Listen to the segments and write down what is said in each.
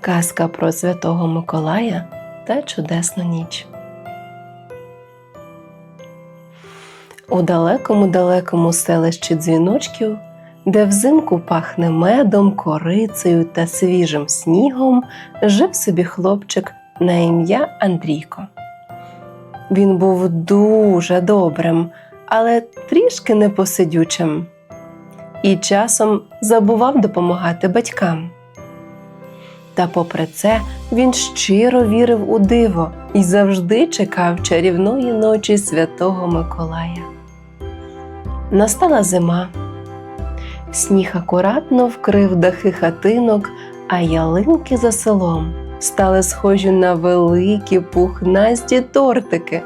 Казка про Святого Миколая та чудесну ніч. У далекому-далекому селищі дзвіночків, де взимку пахне медом, корицею та свіжим снігом, жив собі хлопчик на ім'я Андрійко. Він був дуже добрим, але трішки непосидючим і часом забував допомагати батькам. Та попри це він щиро вірив у диво і завжди чекав чарівної ночі Святого Миколая. Настала зима. Сніг акуратно вкрив дахи хатинок, а ялинки за селом стали схожі на великі пухнасті тортики.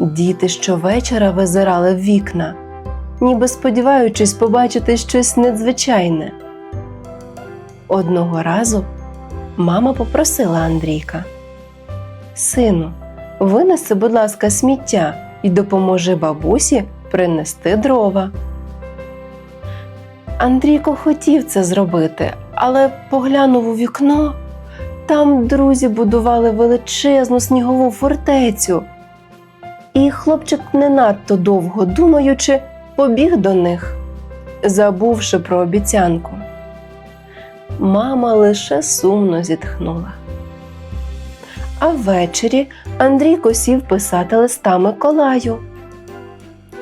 Діти щовечора визирали в вікна, ніби сподіваючись побачити щось надзвичайне. Одного разу мама попросила Андрійка: Сину, винеси, будь ласка, сміття і допоможи бабусі принести дрова. Андрійко хотів це зробити, але поглянув у вікно. Там друзі будували величезну снігову фортецю. І хлопчик, не надто довго думаючи, побіг до них, забувши про обіцянку. Мама лише сумно зітхнула. А ввечері Андрійко сів писати листа Миколаю.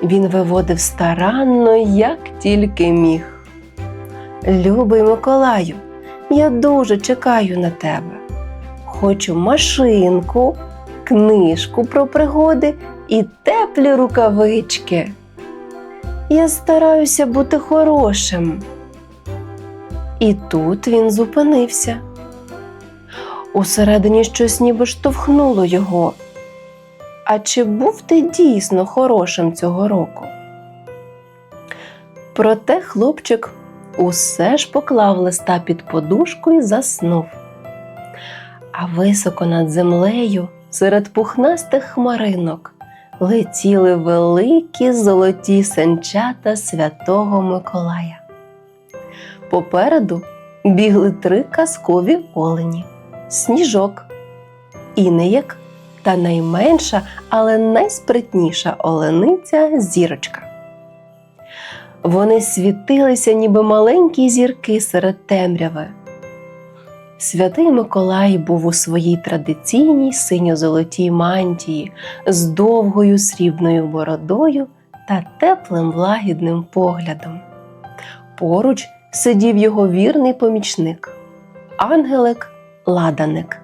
Він виводив старанно, як тільки міг. Любий Миколаю, я дуже чекаю на тебе. Хочу машинку, книжку про пригоди і теплі рукавички. Я стараюся бути хорошим. І тут він зупинився. Усередині щось ніби штовхнуло його. А чи був ти дійсно хорошим цього року? Проте хлопчик усе ж поклав листа під подушку і заснув. А високо над землею, серед пухнастих хмаринок, летіли великі золоті санчата святого Миколая. Попереду бігли три казкові олені, сніжок, інеєк та найменша, але найспритніша олениця зірочка. Вони світилися, ніби маленькі зірки серед темряви. Святий Миколай був у своїй традиційній синьо-золотій мантії з довгою срібною бородою та теплим лагідним поглядом. Поруч сидів його вірний помічник, ангелик ладаник.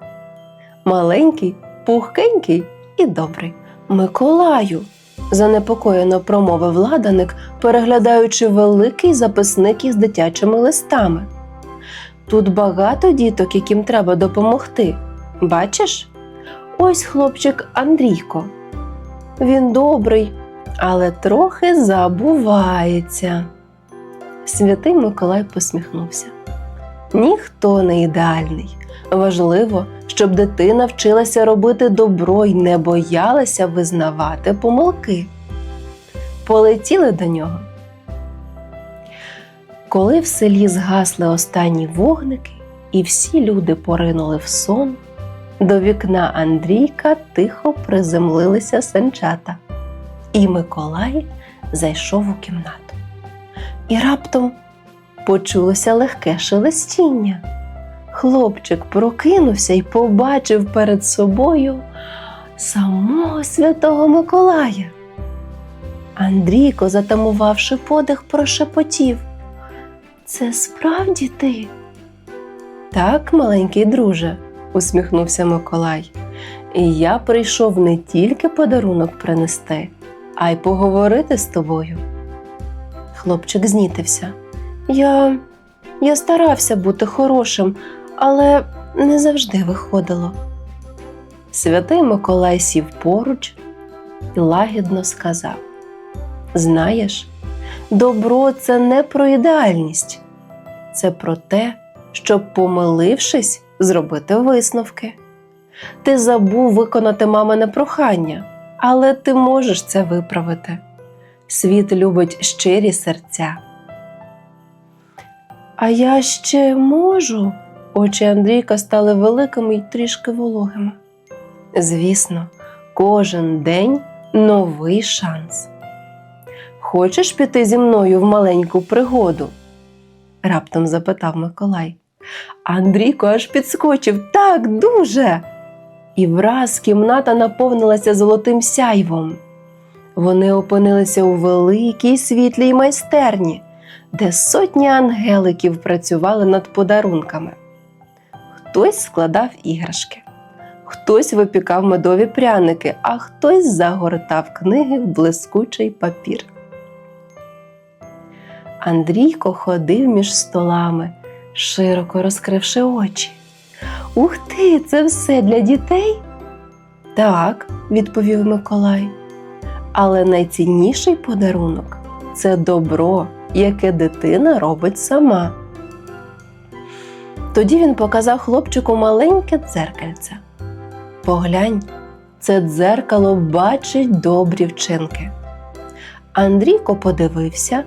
Маленький, пухкенький і добрий. Миколаю, занепокоєно промовив ладаник, переглядаючи великий записник із дитячими листами. Тут багато діток, яким треба допомогти. Бачиш? Ось хлопчик Андрійко. Він добрий, але трохи забувається. Святий Миколай посміхнувся. Ніхто не ідеальний. Важливо, щоб дитина вчилася робити добро й не боялася визнавати помилки. Полетіли до нього. Коли в селі згасли останні вогники, і всі люди поринули в сон, до вікна Андрійка тихо приземлилися санчата, і Миколай зайшов у кімнату. І раптом почулося легке шелестіння. Хлопчик прокинувся і побачив перед собою самого святого Миколая. Андрійко, затамувавши подих, прошепотів. Це справді ти? Так, маленький друже, усміхнувся Миколай. І я прийшов не тільки подарунок принести, а й поговорити з тобою. Хлопчик знітився. Я, я старався бути хорошим, але не завжди виходило. Святий Миколай сів поруч і лагідно сказав: Знаєш, добро це не про ідеальність, це про те, щоб, помилившись, зробити висновки. Ти забув виконати мамине прохання, але ти можеш це виправити. Світ любить щирі серця. А я ще можу Очі Андрійка стали великими й трішки вологими. Звісно, кожен день новий шанс. Хочеш піти зі мною в маленьку пригоду? раптом запитав Миколай. Андрійко аж підскочив так дуже. І враз кімната наповнилася золотим сяйвом. Вони опинилися у великій світлій майстерні, де сотні ангеликів працювали над подарунками. Хтось складав іграшки, хтось випікав медові пряники, а хтось загортав книги в блискучий папір. Андрійко ходив між столами, широко розкривши очі. Ух ти, це все для дітей? Так, відповів Миколай. Але найцінніший подарунок це добро, яке дитина робить сама. Тоді він показав хлопчику маленьке дзеркальце. Поглянь, це дзеркало бачить добрі вчинки. Андрійко подивився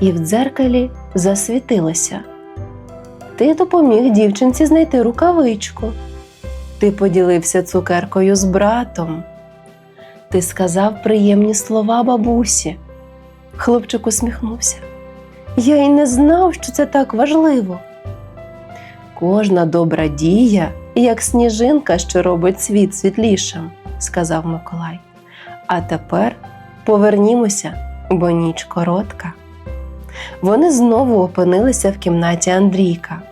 і в дзеркалі засвітилося. Ти допоміг дівчинці знайти рукавичку. Ти поділився цукеркою з братом. Ти сказав приємні слова бабусі. Хлопчик усміхнувся. Я й не знав, що це так важливо. Кожна добра дія, як сніжинка, що робить світ світлішим, сказав Миколай. А тепер повернімося, бо ніч коротка. Вони знову опинилися в кімнаті Андрійка.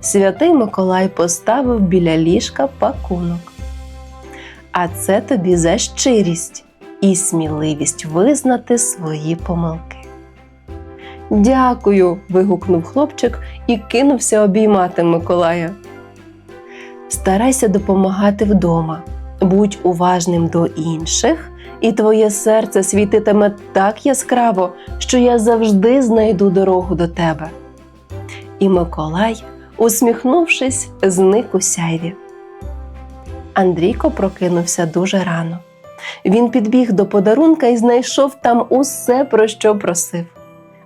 Святий Миколай поставив біля ліжка пакунок. А це тобі за щирість і сміливість визнати свої помилки. Дякую. вигукнув хлопчик і кинувся обіймати Миколая. Старайся допомагати вдома, будь уважним до інших, і твоє серце світитиме так яскраво, що я завжди знайду дорогу до тебе. І Миколай, усміхнувшись, зник у сяйві. Андрійко прокинувся дуже рано. Він підбіг до подарунка і знайшов там усе, про що просив.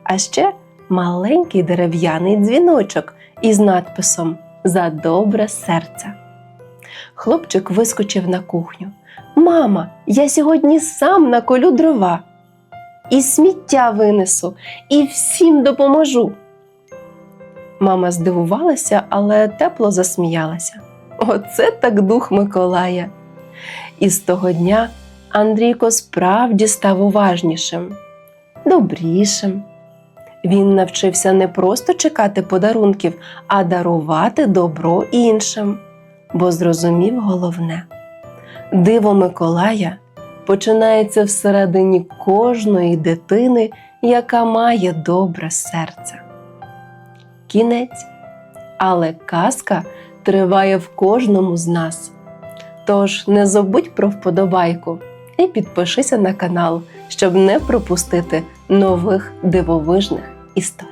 А ще маленький дерев'яний дзвіночок із надписом За добре серце. Хлопчик вискочив на кухню. Мама, я сьогодні сам наколю дрова. І сміття винесу, і всім допоможу. Мама здивувалася, але тепло засміялася. Оце так дух Миколая. І з того дня Андрійко справді став уважнішим, добрішим. Він навчився не просто чекати подарунків, а дарувати добро іншим, бо зрозумів головне диво Миколая починається всередині кожної дитини, яка має добре серце. Кінець. Але казка триває в кожному з нас. Тож не забудь про вподобайку і підпишися на канал, щоб не пропустити нових дивовижних історій.